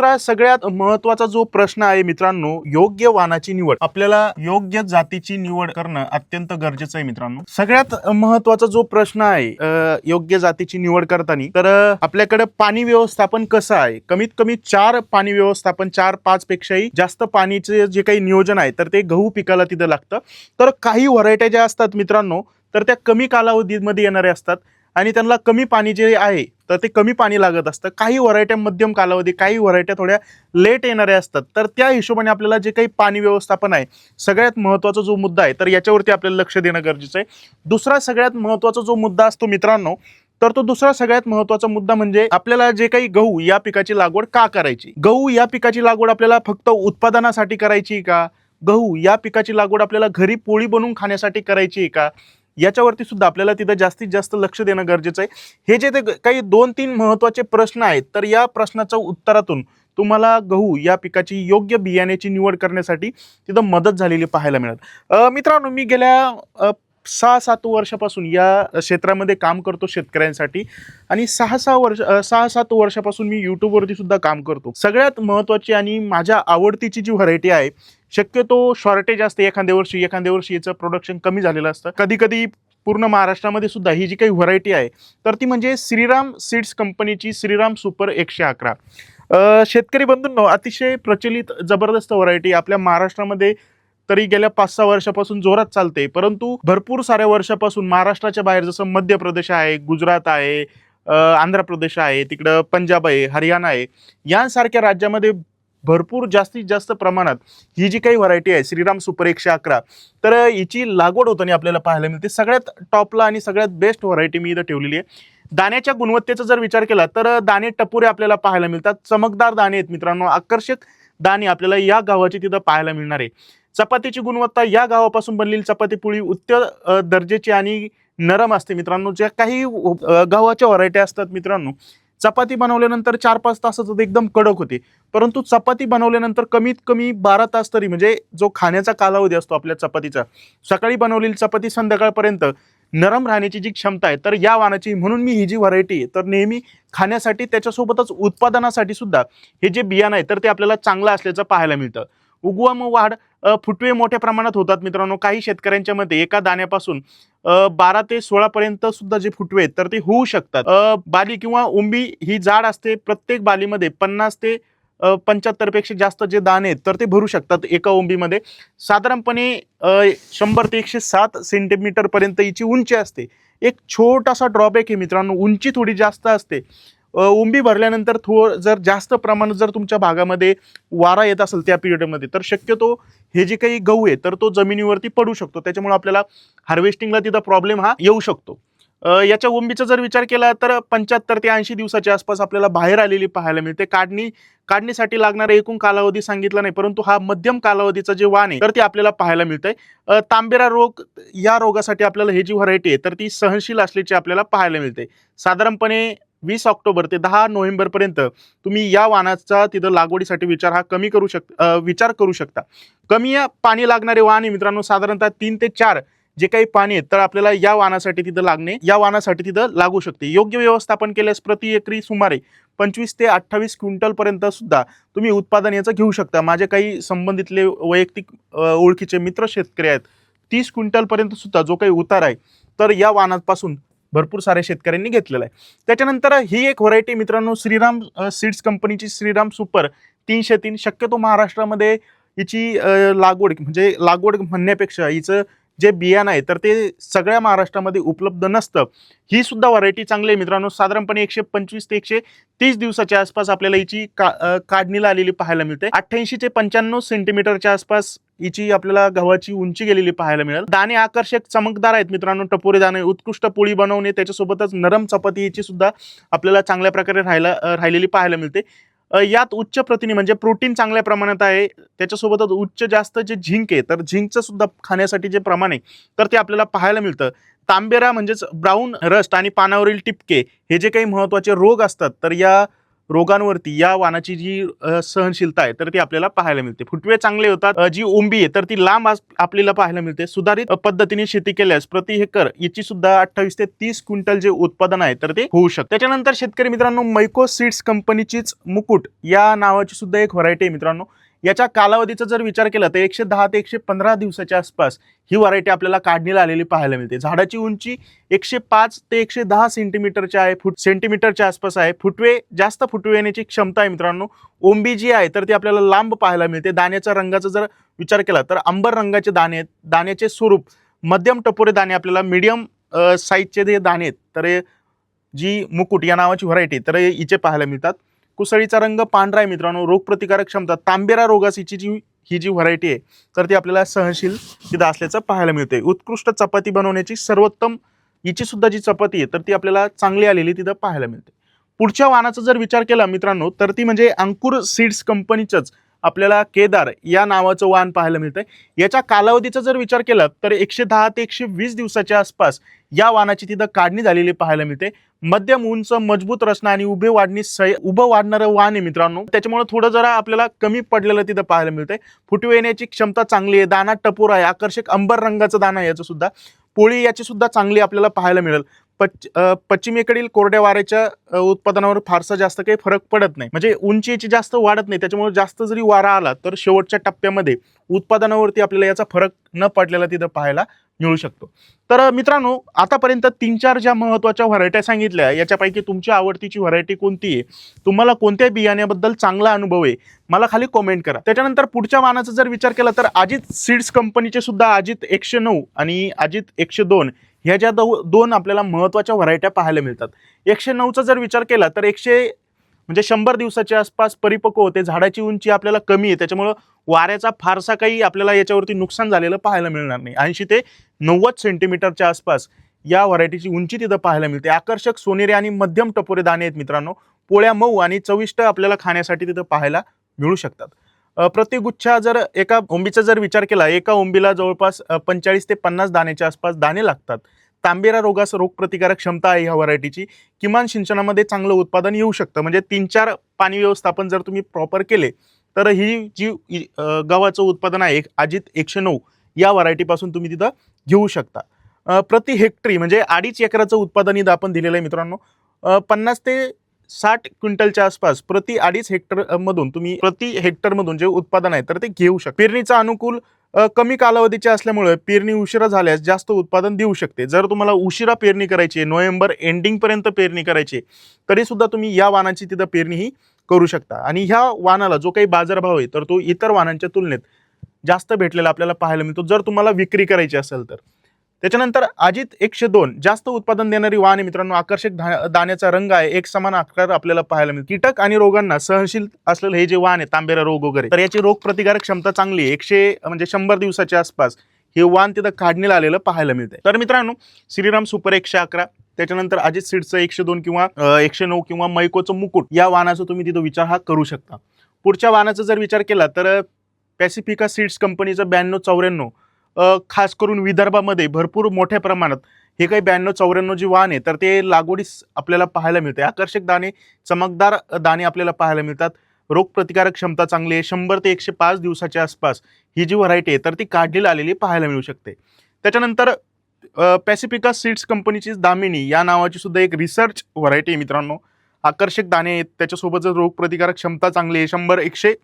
दुसरा सगळ्यात महत्त्वाचा जो प्रश्न आहे मित्रांनो योग्य वाहनाची निवड. आपल्याला योग्य जातीची निवड करणं अत्यंत गरजेचं आहे मित्रांनो. सगळ्यात महत्त्वाचा जो प्रश्न आहे योग्य जातीची निवड करताना तर आपल्याकडे पाणी व्यवस्थापन कसं आहे? कमीत कमी चार पाणी व्यवस्थापन चार पाच पेक्षाही जास्त पाणीचे जे काही नियोजन आहे तर ते गहू पिकाला तिथं लागतं. तर काही व्हरायट्या ज्या असतात मित्रांनो तर त्या कमी कालावधीमध्ये येणाऱ्या असतात. आणि त्यांना कमी पाणी जे आहे तर ते कमी पाणी लागत असतं. काही व्हरायट्या मध्यम कालावधी काही व्हरायट्या थोड्या लेट येणाऱ्या असतात. तर त्या हिशोबाने आपल्याला जे काही पाणी व्यवस्थापन आहे सगळ्यात महत्त्वाचा जो मुद्दा आहे तर याच्यावरती आपल्याला लक्ष देणं गरजेचं आहे. दुसरा सगळ्यात महत्त्वाचा जो मुद्दा असतो मित्रांनो तर तो दुसरा सगळ्यात महत्त्वाचा मुद्दा म्हणजे आपल्याला जे काही गहू या पिकाची लागवड का करायची? गहू या पिकाची लागवड आपल्याला फक्त उत्पादनासाठी करायची का? गहू या पिकाची लागवड आपल्याला घरी पोळी बनवून खाण्यासाठी करायची आहे का? याच्यावरती सुद्धा आपल्याला तिथं जास्तीत जास्त लक्ष देणं गरजेचं आहे. हे जे ते काही दोन तीन महत्त्वाचे प्रश्न आहेत तर या प्रश्नाच्या उत्तरातून तुम्हाला गहू या पिकाची योग्य बियाण्याची निवड करण्यासाठी तिथं मदत झालेली पाहायला मिळत मित्रांनो मी गेल्या सहा सात वर्षापासून या क्षेत्रामध्ये काम करतो शेतकऱ्यांसाठी आणि सहा सहा वर्ष सहा सात वर्षापासून मी यूट्यूबवरती सुद्धा काम करतो. सगळ्यात महत्त्वाची आणि माझ्या आवडतीची जी व्हरायटी आहे शक्यतो शॉर्टेज असते एखाद्या वर्षी एखाद्या वर्षी याचं प्रोडक्शन कमी झालेलं असतं. कधी कधी पूर्ण महाराष्ट्रामध्ये सुद्धा ही जी काही व्हरायटी आहे तर ती म्हणजे श्रीराम सीड्स कंपनीची श्रीराम सुपर एकशे अकरा. शेतकरी बंधूंनो अतिशय प्रचलित जबरदस्त व्हरायटी आपल्या महाराष्ट्रामध्ये तरी गेल्या पाच सहा वर्षापासून जोरात चालते. परंतु भरपूर साऱ्या वर्षापासून महाराष्ट्राच्या बाहेर जसं मध्य प्रदेश आहे गुजरात आहे आंध्र प्रदेश आहे तिकडं पंजाब आहे हरियाणा आहे यांसारख्या राज्यामध्ये भरपूर जास्तीत जास्त प्रमाणात ही जी काही व्हरायटी आहे श्रीराम सुपर एकशे अकरा तर हिची लागवड होताना आपल्याला पाहायला मिळते. सगळ्यात टॉपला आणि सगळ्यात बेस्ट व्हरायटी मी इथं ठेवलेली आहे. दाण्याच्या गुणवत्तेचा जर विचार केला तर दाणे टपुरे आपल्याला पाहायला मिळतात. चमकदार दाणे आहेत मित्रांनो. आकर्षक दाणे आपल्याला या गावाची तिथं पाहायला मिळणार आहे. चपातीची गुणवत्ता या गावापासून बनलेली चपाती पोळी उच्च दर्जेची आणि नरम असते मित्रांनो. ज्या काही गव्हाच्या व्हरायटी असतात मित्रांनो चपाती बनवल्यानंतर चार पाच तासात एकदम कडक होते. परंतु चपाती बनवल्यानंतर कमीत कमी बारा तास तरी म्हणजे जो खाण्याचा कालावधी असतो आपल्या चपातीचा सकाळी बनवलेली चपाती संध्याकाळपर्यंत नरम राहण्याची जी क्षमता आहे तर या वाणाची म्हणून मी ही जी व्हरायटी आहे तर नेहमी खाण्यासाठी त्याच्यासोबतच उत्पादनासाठी सुद्धा हे जे बियाणं आहे तर ते आपल्याला चांगलं असल्याचं पाहायला मिळतं. उगवम वाढ फुटवे मोठ्या प्रमाणात होतात मित्रांनो. काही शेतकऱ्यांच्या मध्ये एका दाण्यापासून बारा ते सोळा पर्यंत सुद्धा जे फुटवे आहेत तर ते होऊ शकतात. बाली किंवा उंबी ही जाड असते. प्रत्येक बालीमध्ये पन्नास ते पंच्याहत्तरपेक्षा जास्त जे दाणे आहेत तर ते भरू शकतात एका उंबीमध्ये. साधारणपणे शंभर ते एकशे सात सेंटीमीटरपर्यंत हिची उंची असते. एक छोटासा ड्रॉबॅक आहे मित्रांनो. उंची थोडी जास्त असते. उंबी भरल्यानंतर थो जर जास्त प्रमाणात जर तुमच्या भागामध्ये वारा येत असेल त्या पिरियडमध्ये तर शक्यतो हे जे काही गहू आहे तर तो जमिनीवरती पडू शकतो. त्याच्यामुळे आपल्याला हार्वेस्टिंगला तिथं प्रॉब्लेम हा येऊ शकतो. याच्या उंबीचा जर विचार केला तर पंच्याहत्तर ते ऐंशी दिवसाच्या आसपास आपल्याला बाहेर आलेली पाहायला मिळते. काढणी काढणीसाठी लागणारा एकूण कालावधी सांगितला नाही परंतु हा मध्यम कालावधीचा जे वाण आहे तर ते आपल्याला पाहायला मिळतंय. आहे तांबेरा रोग या रोगासाठी आपल्याला ही जी व्हरायटी आहे तर ती सहनशील असल्याची आपल्याला पाहायला मिळते. साधारणपणे वीस ऑक्टोबर ते दहा नोव्हेंबरपर्यंत तुम्ही या वाहनाचा तिथं लागवडीसाठी विचार हा कमी करू शक विचार करू शकता. कमी पाणी लागणारे वाहन मित्रांनो साधारणतः तीन ते चार जे काही पाणी आहेत तर आपल्याला या वाहनासाठी तिथं लागणे या वाहनासाठी तिथं लागू शकते. योग्य व्यवस्थापन केल्यास प्रति एकरी सुमारे पंचवीस ते अठ्ठावीस क्विंटलपर्यंत सुद्धा तुम्ही उत्पादन याचं घेऊ शकता. माझे काही संबंधितले वैयक्तिक ओळखीचे मित्र शेतकरी आहेत तीस क्विंटलपर्यंत सुद्धा जो काही उतार आहे तर या वाहनापासून भरपूर साऱ्या शेतकऱ्यांनी घेतलेला आहे. त्याच्यानंतर ही एक व्हरायटी मित्रांनो श्रीराम सीड्स कंपनीची श्रीराम सुपर तीनशे तीन. शक्यतो महाराष्ट्रामध्ये हिची लागवड म्हणजे लागवड म्हणण्यापेक्षा हिचं जे बियाणं आहे तर ते सगळ्या महाराष्ट्रामध्ये उपलब्ध नसतं. ही सुद्धा व्हरायटी चांगली आहे मित्रांनो. साधारणपणे एकशे पंचवीस ते एकशे तीस दिवसाच्या आसपास आपल्याला हिची का काढणीला आलेली पाहायला मिळते. अठ्ठ्याऐंशी ते पंच्याण्णव सेंटीमीटरच्या आसपास हिची आपल्याला गव्हाची उंची गेलेली पाहायला मिळेल. दाणे आकर्षक चमकदार आहेत मित्रांनो. टपोरे दाणे उत्कृष्ट पोळी बनवणे त्याच्यासोबतच नरम चपाती याची सुद्धा आपल्याला चांगल्या प्रकारे राहायला राहिलेली पाहायला मिळते. यात उच्च प्रथिने म्हणजे प्रोटीन चांगल्या प्रमाणात आहे. त्याच्यासोबतच उच्च जास्त जे झिंक आहे तर झिंकचं सुद्धा खाण्यासाठी जे प्रमाण आहे तर ते आपल्याला पाहायला मिळतं. तांबेरा म्हणजेच ब्राऊन रस्ट आणि पानावरील टिपके हे जे काही महत्त्वाचे रोग असतात तर या रोगांवरती या वानाची जी सहनशीलता आहे तर ती आपल्याला पाहायला मिळते. फुटवे चांगले होतात जी ओंबी आहे तर ती लांब आज- आपल्याला पाहायला मिळते. सुधारित पद्धतीने शेती केल्यास प्रति हेक्टर याची सुद्धा अठ्ठावीस ते तीस क्विंटल जे उत्पादन आहे तर ते होऊ शकते. त्याच्यानंतर शेतकरी मित्रांनो मैको सीड्स कंपनीचीच मुकुट या नावाची सुद्धा एक व्हरायटी आहे मित्रांनो. याच्या कालावधीचा जर विचार केला तर एकशे दहा ते एकशे पंधरा दिवसाच्या आसपास ही व्हरायटी आपल्याला काढणीला आलेली पाहायला मिळते. झाडाची उंची एकशे पाच ते एकशे दहा सेंटीमीटरच्या आहे फुट सेंटीमीटरच्या आसपास आहे. फुटवे जास्त फुटवे येण्याची क्षमता आहे मित्रांनो. ओंबी जी आहे तर ती आपल्याला लांब पाहायला मिळते. दाण्याच्या रंगाचा जर विचार केला तर अंबर रंगाचे दाणे आहेत. दाण्याचे स्वरूप मध्यम टपोरे दाणे आपल्याला मीडियम साईजचे जे दाणे आहेत तर जी मुकुट या नावाची व्हरायटी तर हिचे पाहायला मिळतात. कुसळीचा रंग पांढरा आहे मित्रांनो. रोगप्रतिकारक क्षमता. तांबेरा रोगासीची जी ही जी व्हरायटी आहे तर ती आपल्याला सहनशील तिथं असल्याचं पाहायला मिळते उत्कृष्ट चपाती बनवण्याची सर्वोत्तम हिची सुद्धा जी चपाती आहे तर ती आपल्याला चांगली आलेली तिथं पाहायला मिळते पुढच्या वाहनाचा जर विचार केला मित्रांनो तर ती म्हणजे अंकुर सीड्स कंपनीचंच आपल्याला केदार या नावाचं वाहन पाहायला मिळतंय. याच्या कालावधीचा जर विचार केला तर एकशे दहा ते एकशे वीस दिवसाच्या आसपास या वाहनाची तिथं काढणी झालेली पाहायला मिळते. मध्यम उंच मजबूत रचना आणि उभे वाढणी सय उभं वाढणारं वाहन आहे मित्रांनो. त्याच्यामुळे थोडं जरा आपल्याला कमी पडलेलं तिथं पाहायला मिळतंय. फुटवे येण्याची क्षमता चांगली आहे दाना टपोर आहे आकर्षक अंबर रंगाचं दाना आहे याचं सुद्धा. पोळी याची सुद्धा चांगली आपल्याला पाहायला मिळेल. पच पश्चिमेकडील कोरड्या वाऱ्याच्या उत्पादनावर फारसा जास्त काही फरक पडत नाही. म्हणजे उंचीची जास्त वाढत नाही. त्याच्यामुळे जास्त जरी वारा आला तर शेवटच्या टप्प्यामध्ये उत्पादनावरती आपल्याला याचा फरक न पडलेला तिथं पाहायला मिळू शकतो. तर मित्रांनो आतापर्यंत तीन चार ज्या महत्त्वाच्या व्हरायट्या सांगितल्या याच्यापैकी तुमची आवडतीची व्हरायटी कोणती आहे? तुम्हाला कोणत्या बियाण्याबद्दल चांगला अनुभव आहे? मला खाली कॉमेंट करा. त्याच्यानंतर पुढच्या वाहनाचा जर विचार केला तर अजित सीड्स कंपनीचे सुद्धा अजित एकशे नऊ आणि अजित एकशे दोन ह्या ज्या दो दोन आपल्याला महत्त्वाच्या व्हरायट्या पाहायला मिळतात. एकशे नऊचा जर विचार केला तर एकशे म्हणजे शंभर दिवसाच्या आसपास परिपक्व होते. झाडाची उंची आपल्याला कमी आहे. त्याच्यामुळं वाऱ्याचा फारसा काही आपल्याला याच्यावरती नुकसान झालेलं पाहायला मिळणार नाही. ऐंशी ते नव्वद सेंटीमीटरच्या आसपास या व्हरायटीची उंची तिथं पाहायला मिळते. आकर्षक सोनेरी आणि मध्यम टपोरे दाणे आहेत मित्रांनो. पोळ्या मऊ आणि चविष्ट आपल्याला खाण्यासाठी तिथं पाहायला मिळू शकतात. प्रतिगुच्छा जर एका ओंबीचा जर विचार केला एका ओंबीला जवळपास पंचेचाळीस ते पन्नास दाण्याच्या आसपास दाणे लागतात. तांबेरा रोगास रोगप्रतिकारक क्षमता आहे ह्या व्हरायटीची. किमान सिंचनामध्ये चांगलं उत्पादन येऊ शकतं. म्हणजे तीन चार पाणी व्यवस्थापन जर तुम्ही प्रॉपर केले तर ही जी गव्हाचं उत्पादन आहे एक अजित एकशे नऊ या व्हरायटीपासून तुम्ही तिथं घेऊ शकता. प्रति हेक्टरी म्हणजे अडीच एकराचं उत्पादन इथं आपण दिलेलं आहे मित्रांनो. पन्नास ते साठ क्विंटलच्या आसपास प्रति अडीच हेक्टर मधून तुम्ही प्रति हेक्टर मधून जे उत्पादन आहे तर ते घेऊ शकता. पेरणीचा अनुकूल कमी कालावधीचे असल्यामुळे पेरणी उशिरा झाल्यास जास्त उत्पादन देऊ शकते. जर तुम्हाला उशिरा पेरणी करायची नोव्हेंबर एंडिंगपर्यंत पेरणी करायची आहे, तरी सुद्धा तुम्ही या वाहनाची तिथं पेरणीही करू शकता. आणि ह्या वाहनाला जो काही बाजारभाव आहे तर तो इतर वाहनांच्या तुलनेत जास्त भेटलेला आपल्याला पाहायला मिळतो. जर तुम्हाला विक्री करायची असेल तर. त्याच्यानंतर अजित एकशे दोन जास्त उत्पादन देणारी वाहने मित्रांनो आकर्षक धा- दाण्याचा रंग आहे. एक समान आकार आपल्याला पाहायला मिळतो. कीटक आणि रोगांना सहनशील असलेलं हे जे वाहन आहे तांबेरा रोग वगैरे तर याची रोग प्रतिकारक क्षमता चांगली आहे. एकशे म्हणजे शंभर दिवसाच्या आसपास हे वाहन तिथं काढणीला आलेलं पाहायला मिळते तर मित्रांनो श्रीराम सुपर एकशे अकरा त्याच्यानंतर अजित सीडचं एकशे दोन किंवा एकशे नऊ किंवा मैकोचं मुकुट या वाहनाचा तुम्ही तिथं विचार हा करू शकता. पुढच्या वाहनाचा जर विचार केला तर पॅसिफिका सीड्स कंपनीचं ब्याण्णव चौऱ्याण्णव खास करून विदर्भामध्ये भरपूर मोठ्या प्रमाणात हे काही ब्याण्णव चौऱ्याण्णव जी वाहन आहे तर ते लागवडीस आपल्याला पाहायला मिळते. आकर्षक दाणे चमकदार दाणे आपल्याला पाहायला मिळतात. रोगप्रतिकारक क्षमता चांगली आहे. शंभर ते एकशे पाच दिवसाच्या आसपास ही जी व्हरायटी आहे तर ती काढलेली आलेली पाहायला मिळू शकते. त्याच्यानंतर पॅसिफिका सीड्स कंपनीची दामिनी या नावाची सुद्धा एक रिसर्च व्हरायटी आहे मित्रांनो. आकर्षक दाणे आहेत. त्याच्यासोबत जर रोगप्रतिकारक क्षमता चांगली आहे. शंभर एकशे